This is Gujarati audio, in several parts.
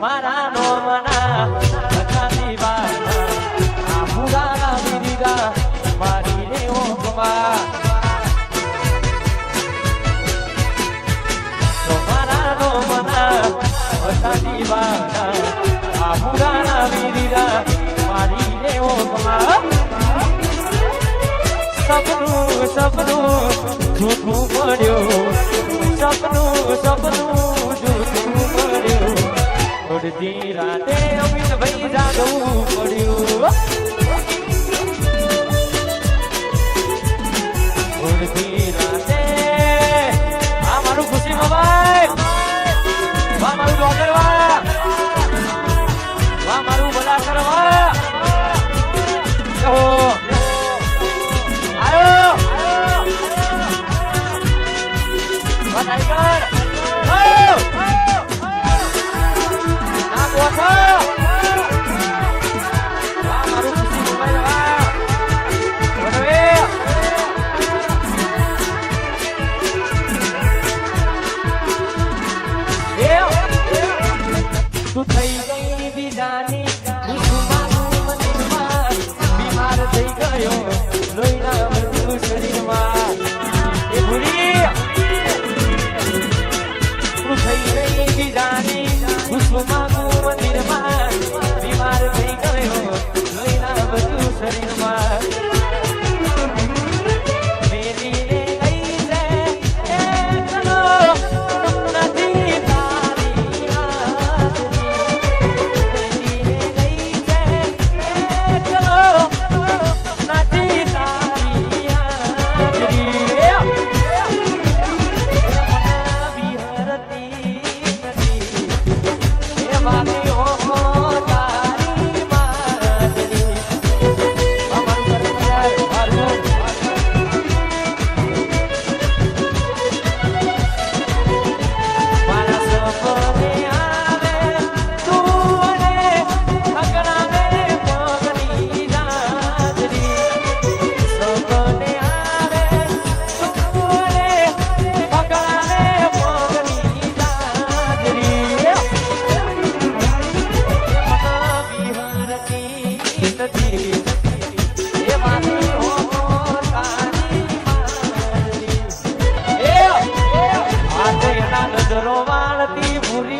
મારા નોમના લખાની વાના આ મુગારા વિદા મારી રે ઓગવા મારા નોમના લખાની વાના આ મુગારા વિદા મારી સપનું સપનું જૂઠું પડ્યું. સપનું સપનું સિદ્ધિ રાધે ગાની દુઃખમાં બીમાર થઈ ગયો Nobody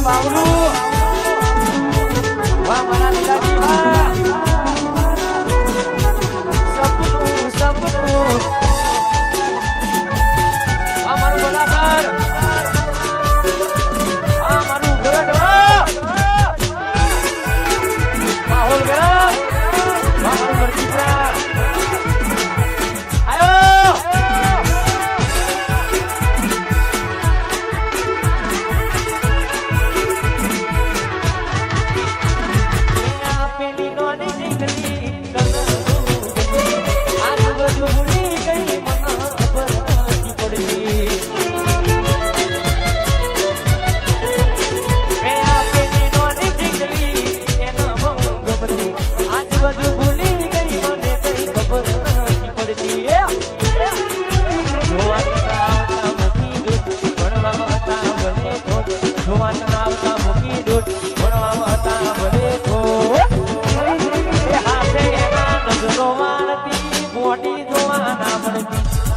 Bao મોટી જોવાના પણ